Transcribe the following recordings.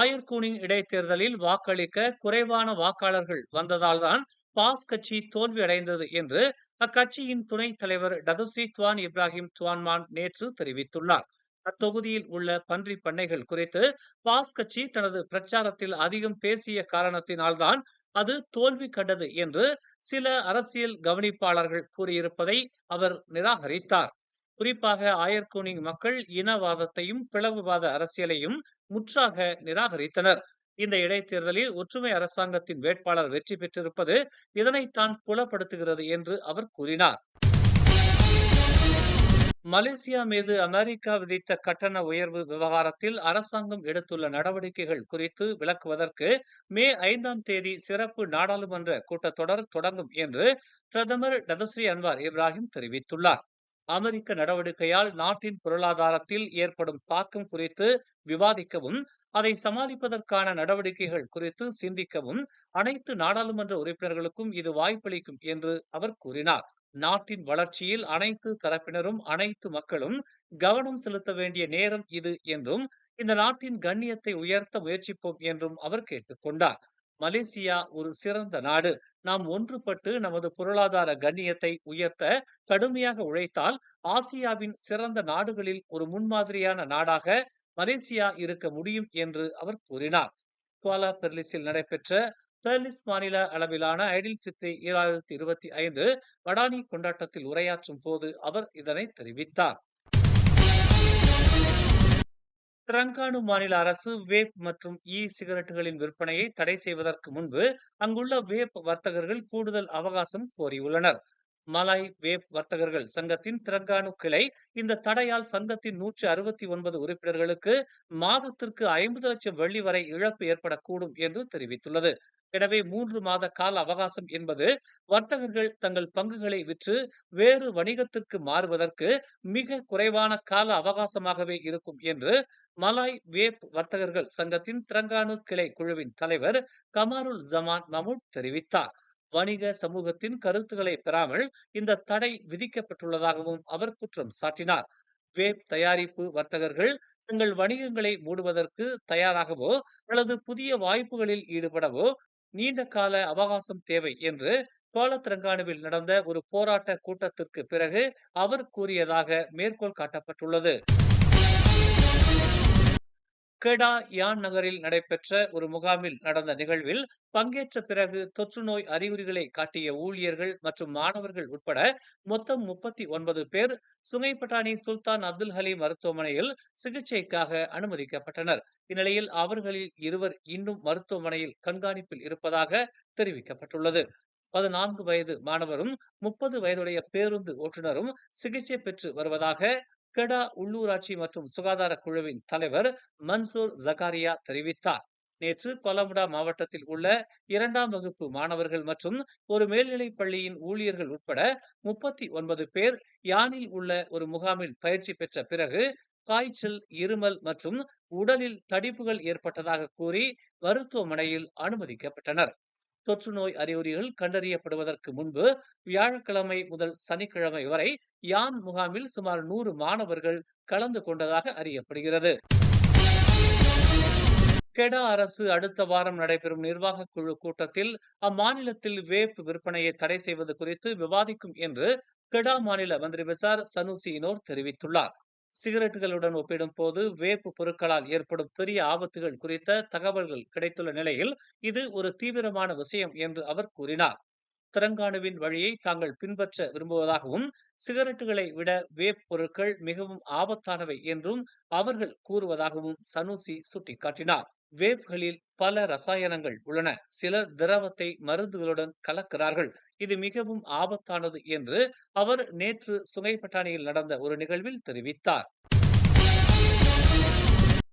ஆயர்கூனிங் இடைத்தேர்தலில் வாக்களிக்க குறைவான வாக்காளர்கள் வந்ததால்தான் பாஸ் கட்சி தோல்வியடைந்தது என்று அக்கட்சியின் துணைத் தலைவர் டதுசி துவான் இப்ராஹிம் துவான்மான் நேற்று தெரிவித்துள்ளார். அத்தொகுதியில் உள்ள பன்றி பண்ணைகள் குறித்து பாஸ் கட்சி தனது பிரச்சாரத்தில் அதிகம் பேசிய காரணத்தினால்தான் அது தோல்வி கண்டது என்று சில அரசியல் கவனிப்பாளர்கள் கூறியிருப்பதை அவர் நிராகரித்தார். குறிப்பாக ஆயர்கூனிங் மக்கள் இனவாதத்தையும் பிளவுவாத அரசியலையும் முற்றாக நிராகரித்தனர். இந்த இடைத்தேர்தலில் ஒற்றுமை அரசாங்கத்தின் வேட்பாளர் வெற்றி பெற்றிருப்பது இதனைத்தான் புலப்படுத்துகிறது என்று அவர் கூறினார். மலேசியா மீது அமெரிக்கா விதித்த கட்டண உயர்வு விவகாரத்தில் அரசாங்கம் எடுத்துள்ள நடவடிக்கைகள் குறித்து விளக்குவதற்கு மே ஐந்தாம் தேதி சிறப்பு நாடாளுமன்ற கூட்டத்தொடர் தொடங்கும் என்று பிரதமர் டதஸ்ரீ அன்வார் இப்ராஹிம் தெரிவித்துள்ளார். அமெரிக்க நடவடிக்கையால் நாட்டின் பொருளாதாரத்தில் ஏற்படும் தாக்கம் குறித்து விவாதிக்கவும் அதை சமாளிப்பதற்கான நடவடிக்கைகள் குறித்து சிந்திக்கவும் அனைத்து நாடாளுமன்ற உறுப்பினர்களுக்கும் இது வாய்ப்பளிக்கும் என்று அவர் கூறினார். நாட்டின் வளர்ச்சியில் அனைத்து தரப்பினரும் அனைத்து மக்களும் கவனம் செலுத்த வேண்டிய நேரம் இது என்றும் இந்த நாட்டின் கண்ணியத்தை உயர்த்த முயற்சிப்போம் என்றும் அவர் கேட்டுக்கொண்டார் மலேசியா ஒரு சிறந்த நாடு. நாம் ஒன்றுபட்டு நமது பொருளாதார கண்ணியத்தை உயர்த்த கடுமையாக உழைத்தால் ஆசியாவின் சிறந்த நாடுகளில் ஒரு முன்மாதிரியான நாடாக மலேசியா இருக்க முடியும் என்று அவர் கூறினார். குவாலா பெர்லிஸில் நடைபெற்ற பெர்லிஸ் மாநில அளவிலான ஐடில் ஃபித்ரி ஈராயிரத்தி இருபத்தி ஐந்து வடானி கொண்டாட்டத்தில் உரையாற்றும் போது அவர் இதனை தெரிவித்தார். திரங்கானு மாநில அரசு வேப் மற்றும் இ சிகரெட்டுகளின் விற்பனையை தடை செய்வதற்கு முன்பு அங்குள்ள வேப் வர்த்தகர்கள் கூடுதல் அவகாசம் கோரியுள்ளனர். மலாய் வேப் வர்த்தகர்கள் சங்கத்தின் திரங்கானு கிளை இந்த தடையால் சங்கத்தின் நூற்றி அறுபத்தி ஒன்பது உறுப்பினர்களுக்கு மாதத்திற்கு ஐம்பது லட்சம் வெள்ளி வரை இழப்பு ஏற்படக்கூடும் என்று தெரிவித்துள்ளது. எனவே மூன்று மாத கால அவகாசம் என்பது வர்த்தகர்கள் தங்கள் பங்குகளை விற்று வேறு வணிகத்திற்கு மாறுவதற்கு மிக குறைவான கால அவகாசமாகவே இருக்கும் என்று மலாய் வேப் வர்த்தகர்கள் சங்கத்தின் திரங்கானு கிளை குழுவின் தலைவர் கமாருல் ஜமான் மமூட் தெரிவித்தார். வணிக சமூகத்தின் கருத்துக்களை பெறாமல் இந்த தடை விதிக்கப்பட்டுள்ளதாகவும் அவர் குற்றம் சாட்டினார். வேப் தயாரிப்பு வர்த்தகர்கள் தங்கள் வணிகங்களை மூடுவதற்கு தயாராகவோ அல்லது புதிய வாய்ப்புகளில் ஈடுபடவோ நீண்ட கால அவகாசம் தேவை என்று கோலத்திரங்கானுவில் நடந்த ஒரு போராட்ட கூட்டத்திற்கு பிறகு அவர் கூறியதாக மேற்கோள் காட்டப்பட்டுள்ளது. கெடா யான் நகரில் நடைபெற்ற ஒரு முகாமில் நடந்த நிகழ்வில் பங்கேற்ற பிறகு தொற்று நோய் அறிகுறிகளை காட்டிய ஊழியர்கள் மற்றும் மாணவர்கள் உட்பட மொத்தம் முப்பத்தி ஒன்பது பேர் சுங்கைப்பட்டாணி சுல்தான் அப்துல் ஹலி மருத்துவமனையில் சிகிச்சைக்காக அனுமதிக்கப்பட்டனர். இந்நிலையில் அவர்களில் இருவர் இன்னும் மருத்துவமனையில் கண்காணிப்பில் இருப்பதாக தெரிவிக்கப்பட்டுள்ளது. பதினான்கு வயது மாணவரும் முப்பது வயதுடைய பேருந்து ஓட்டுநரும் சிகிச்சை பெற்று வருவதாக கெடா உள்ளூராட்சி மற்றும் சுகாதார குழுவின் தலைவர் மன்சூர் ஜகாரியா தெரிவித்தார். நேற்று கொலமுடா மாவட்டத்தில் உள்ள இரண்டாம் வகுப்பு மாணவர்கள் மற்றும் ஒரு மேல்நிலைப் பள்ளியின் ஊழியர்கள் உட்பட முப்பத்தி ஒன்பது பேர் யானில் உள்ள ஒரு முகாமில் பயிற்சி பெற்ற பிறகு காய்ச்சல் இருமல் மற்றும் உடலில் தடிப்புகள் ஏற்பட்டதாக கூறி மருத்துவமனையில் அனுமதிக்கப்பட்டனர். தொற்று நோய் அறிகுறிகள் கண்டறியப்படுவதற்கு முன்பு வியாழக்கிழமை முதல் சனிக்கிழமை வரை யான் முகாமில் சுமார் நூறு மாணவர்கள் கலந்து கொண்டதாக அறியப்படுகிறது. கெடா அரசு அடுத்த வாரம் நடைபெறும் நிர்வாக குழு கூட்டத்தில் அம்மாநிலத்தில் வேப் விற்பனையை தடை செய்வது குறித்து விவாதிக்கும் என்று கெடா மாநில மந்திரி பிசார் சனுசியினோர் தெரிவித்துள்ளார். சிகரெட்டுகளுடன் ஒப்பிடும் போது வேப்பு பொருட்களால் ஏற்படும் பெரிய ஆபத்துகள் குறித்த தகவல்கள் கிடைத்துள்ள நிலையில் இது ஒரு தீவிரமான விஷயம் என்று அவர் கூறினார். திரங்கானுவின் வழியை தாங்கள் பின்பற்ற விரும்புவதாகவும் சிகரெட்டுகளை விட வேப் பொருட்கள் மிகவும் ஆபத்தானவை என்றும் அவர்கள் கூறுவதாகவும் சனுசி சுட்டிக்காட்டினார். வேப்களில் பல ரசாயனங்கள் உள்ளன. சிலர் திரவத்தை மருந்துகளுடன் கலக்கிறார்கள். இது மிகவும் ஆபத்தானது என்று அவர் நேற்று சுங்கைப்பட்டாணியில் நடந்த ஒரு நிகழ்வில் தெரிவித்தார்.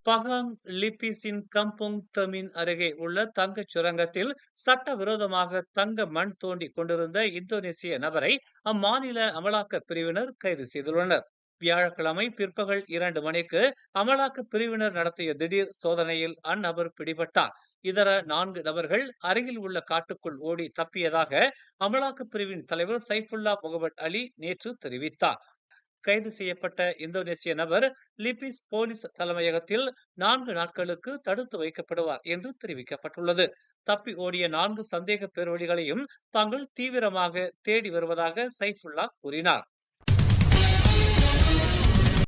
பகாங் லிப்பிஸின் கம்போங் தமின் அருகே உள்ள தங்கச் சுரங்கத்தில் சட்டவிரோதமாக தங்க மண் தோண்டி கொண்டிருந்த இந்தோனேசிய நபரை அம்மாநில அமலாக்க பிரிவினர் கைது செய்துள்ளனர். வியாழக்கிழமை பிற்பகல் இரண்டு மணிக்கு அமலாக்க பிரிவினர் நடத்திய திடீர் சோதனையில் அந்நபர் பிடிபட்டார். இதர நான்கு நபர்கள் அருகில் உள்ள காட்டுக்குள் ஓடி தப்பியதாக அமலாக்க பிரிவின் தலைவர் சைஃபுல்லா முகமது அலி நேற்று தெரிவித்தார். கைது செய்யப்பட்ட இந்தோனேசிய நபர் லிபிஸ் போலீஸ் தலைமையகத்தில் நான்கு நாட்களுக்கு தடுத்து வைக்கப்படுவார் என்று தெரிவிக்கப்பட்டுள்ளது. தப்பி ஓடிய நான்கு சந்தேக பேர்வழிகளையும் தாங்கள் தீவிரமாக தேடி வருவதாக சைஃபுல்லா கூறினார்.